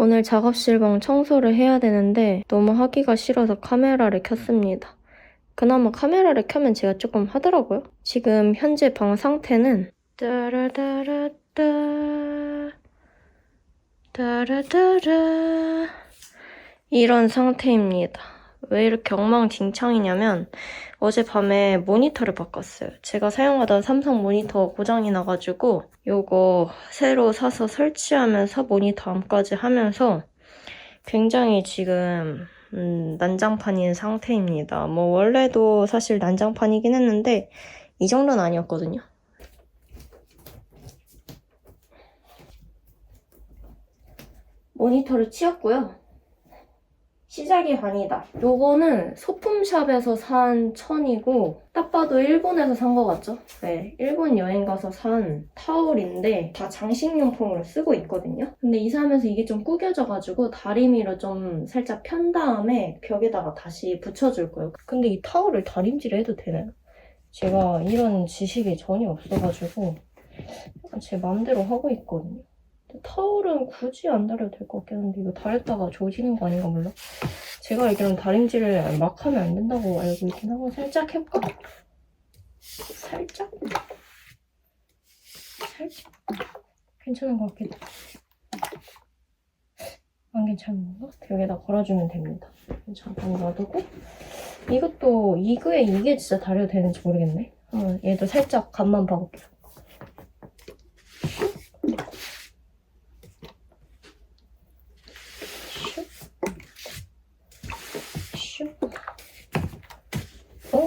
오늘 작업실 방 청소를 해야 되는데 너무 하기가 싫어서 카메라를 켰습니다. 그나마 카메라를 켜면 제가 조금 하더라고요. 지금 현재 방 상태는 따라따라따 따라따라 이런 상태입니다. 왜 이렇게 엉망진창이냐면 어젯밤에 모니터를 바꿨어요. 제가 사용하던 삼성 모니터 고장이 나가지고 요거 새로 사서 설치하면서 모니터 암까지 하면서 굉장히 지금 음, 난장판인 상태입니다. 뭐 원래도 사실 난장판이긴 했는데 이 정도는 아니었거든요. 모니터를 치웠고요. 시작이 반이다. 요거는 소품샵에서 산 천이고 딱 봐도 일본에서 산 거 같죠? 네, 일본 여행 가서 산 타올인데 다 장식용품으로 쓰고 있거든요. 근데 이사하면서 이게 좀 구겨져가지고 다리미로 좀 살짝 편 다음에 벽에다가 다시 붙여줄 거예요. 근데 이 타올을 다림질 해도 되나요? 제가 이런 지식이 전혀 없어가지고 제 마음대로 하고 있거든요. 타올은 굳이 안 다려도 될 것 같긴 한데 이거 다렸다가 조지는 거 아닌가 몰라? 제가 알기로는 다림질을 막 하면 안 된다고 알고 있긴 하고 살짝 해볼까? 살짝? 살짝? 괜찮은 것 같기도 안 괜찮은 건가? 여기다 걸어주면 됩니다 잠깐 놔두고 이것도 이거에 이게 진짜 다려도 되는지 모르겠네 어, 얘도 살짝 간만 봐볼게요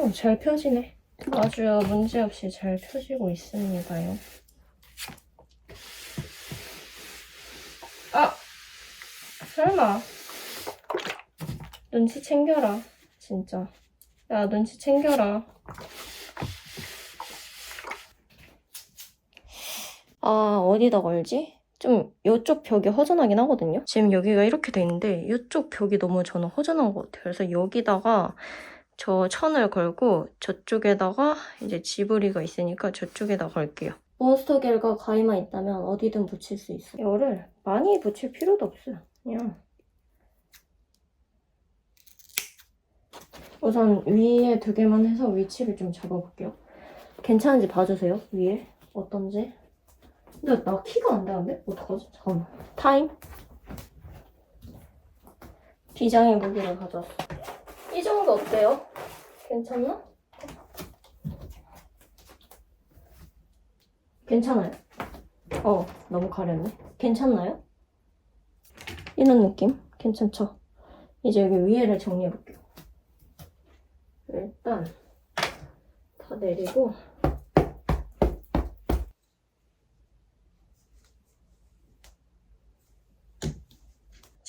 오, 잘 펴지네. 아주 문제없이 잘 펴지고 있습니다요. 아! 설마. 눈치 챙겨라. 진짜. 야, 눈치 챙겨라. 아, 어디다 걸지? 좀 이쪽 벽이 허전하긴 하거든요. 지금 여기가 이렇게 돼 있는데 이쪽 벽이 너무 저는 허전한 것 같아요. 그래서 여기다가 저 천을 걸고 저쪽에다가 이제 지브리가 있으니까 저쪽에다 걸게요. 몬스터 겔과 가위만 있다면 어디든 붙일 수 있어. 이거를 많이 붙일 필요도 없어요. 그냥 우선 위에 두 개만 해서 위치를 좀 잡아볼게요. 괜찮은지 봐주세요. 위에 어떤지. 근데 나 키가 안 되는데? 어떡하지? 잠깐만. 타임. 비장의 무기를 가져왔어. 이 정도 어때요? 괜찮나? 괜찮아요. 어, 너무 가렸네. 괜찮나요? 이런 느낌? 괜찮죠? 이제 여기 위에를 정리해볼게요. 일단 다 내리고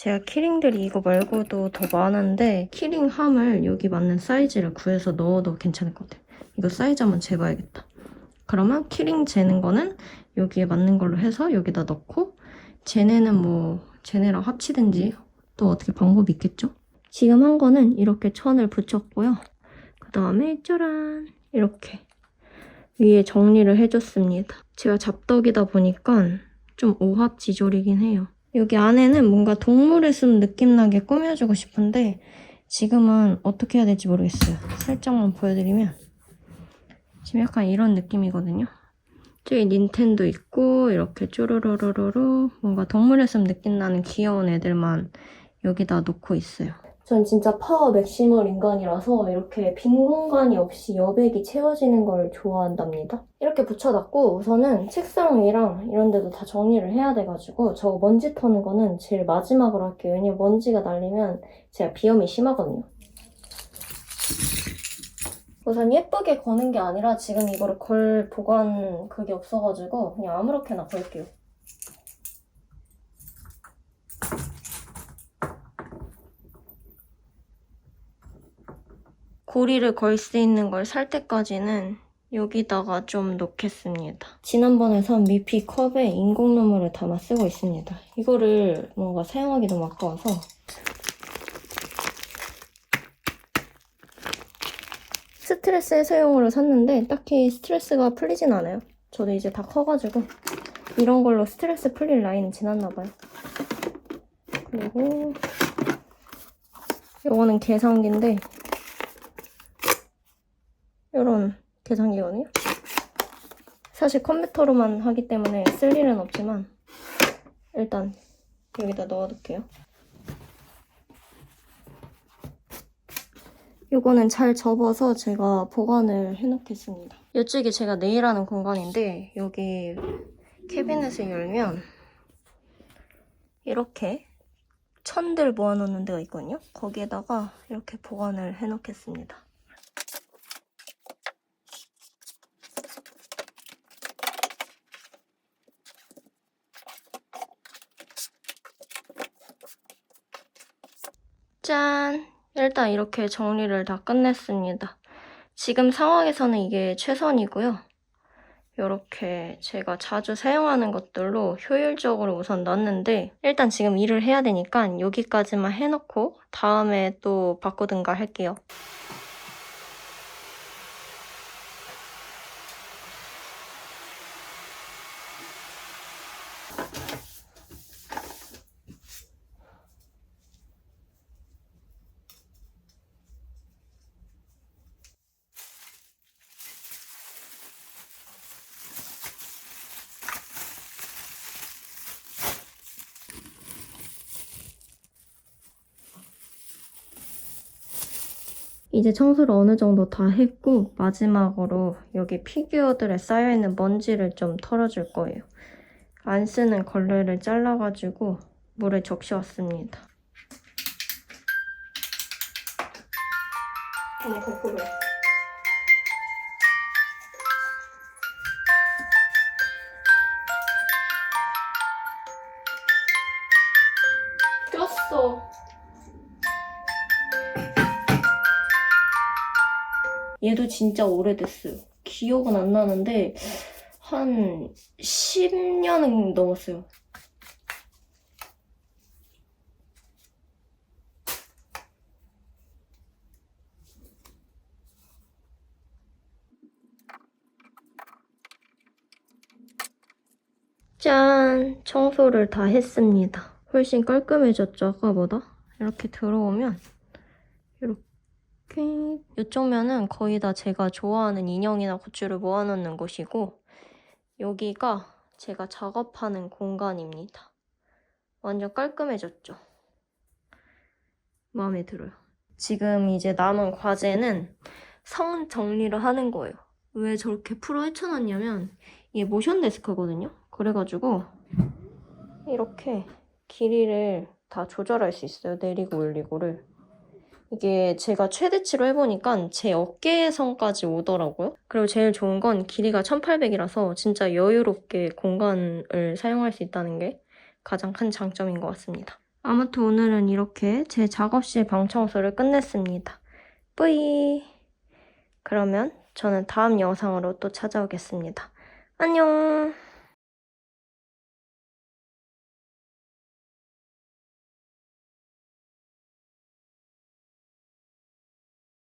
제가 키링들이 이거 말고도 더 많은데 키링 함을 여기 맞는 사이즈를 구해서 넣어도 괜찮을 것 같아요. 이거 사이즈 한번 재봐야겠다. 그러면 키링 재는 거는 여기에 맞는 걸로 해서 여기다 넣고 쟤네는 뭐 쟤네랑 합치든지 또 어떻게 방법이 있겠죠? 지금 한 거는 이렇게 천을 붙였고요. 그 다음에 짜란 이렇게 위에 정리를 해줬습니다. 제가 잡덕이다 보니까 좀 오합지졸이긴 해요. 여기 안에는 뭔가 동물의 숲 느낌 나게 꾸며주고 싶은데 지금은 어떻게 해야 될지 모르겠어요. 살짝만 보여드리면 지금 약간 이런 느낌이거든요. 저기 닌텐도 있고 이렇게 쪼르르르르 뭔가 동물의 숲 느낌 나는 귀여운 애들만 여기다 놓고 있어요. 전 진짜 파워 맥시멀 인간이라서 이렇게 빈 공간이 없이 여백이 채워지는 걸 좋아한답니다. 이렇게 붙여놨고 우선은 책상 위랑 이런 데도 다 정리를 해야 돼가지고 저 먼지 터는 거는 제일 마지막으로 할게요. 왜냐면 먼지가 날리면 제가 비염이 심하거든요. 우선 예쁘게 거는 게 아니라 지금 이거를 걸 보관 그게 없어가지고 그냥 아무렇게나 걸게요. 고리를 걸 수 있는 걸 살 때까지는 여기다가 좀 놓겠습니다. 지난번에 산 미피 컵에 인공 눈물을 담아 쓰고 있습니다. 이거를 뭔가 사용하기 너무 아까워서 스트레스 해소용으로 샀는데 딱히 스트레스가 풀리진 않아요. 저도 이제 다 커가지고 이런 걸로 스트레스 풀릴 라인은 지났나 봐요. 그리고 요거는 계산기인데 요런 계산기거든요. 사실 컴퓨터로만 하기 때문에 쓸 일은 없지만 일단 여기다 넣어둘게요. 요거는 잘 접어서 제가 보관을 해놓겠습니다. 이쪽이 제가 내일 하는 공간인데 여기 캐비넷을 열면 이렇게 천들 모아놓는 데가 있거든요. 거기에다가 이렇게 보관을 해놓겠습니다. 짠! 일단 이렇게 정리를 다 끝냈습니다. 지금 상황에서는 이게 최선이고요. 이렇게 제가 자주 사용하는 것들로 효율적으로 우선 넣었는데 일단 지금 일을 해야 되니까 여기까지만 해놓고 다음에 또 바꾸든가 할게요. 이제 청소를 어느 정도 다 했고 마지막으로 여기 피규어들에 쌓여있는 먼지를 좀 털어줄 거예요. 안 쓰는 걸레를 잘라가지고 물에 적셔왔습니다. 어머 거꾸로 꼈어 얘도 진짜 오래됐어요. 기억은 안 나는데 한 10년은 넘었어요. 짠! 청소를 다 했습니다. 훨씬 깔끔해졌죠, 아까보다? 이렇게 들어오면 이쪽 면은 거의 다 제가 좋아하는 인형이나 굿즈를 모아놓는 곳이고 여기가 제가 작업하는 공간입니다. 완전 깔끔해졌죠? 마음에 들어요. 지금 이제 남은 과제는 성 정리를 하는 거예요. 왜 저렇게 풀어 헤쳐놨냐면 이게 모션 데스크거든요. 그래가지고 이렇게 길이를 다 조절할 수 있어요. 내리고 올리고를. 이게 제가 최대치로 해보니까 제 어깨선까지 오더라고요. 그리고 제일 좋은 건 길이가 1800이라서 진짜 여유롭게 공간을 사용할 수 있다는 게 가장 큰 장점인 것 같습니다. 아무튼 오늘은 이렇게 제 작업실 방 청소를 끝냈습니다. 뿌이! 그러면 저는 다음 영상으로 또 찾아오겠습니다. 안녕!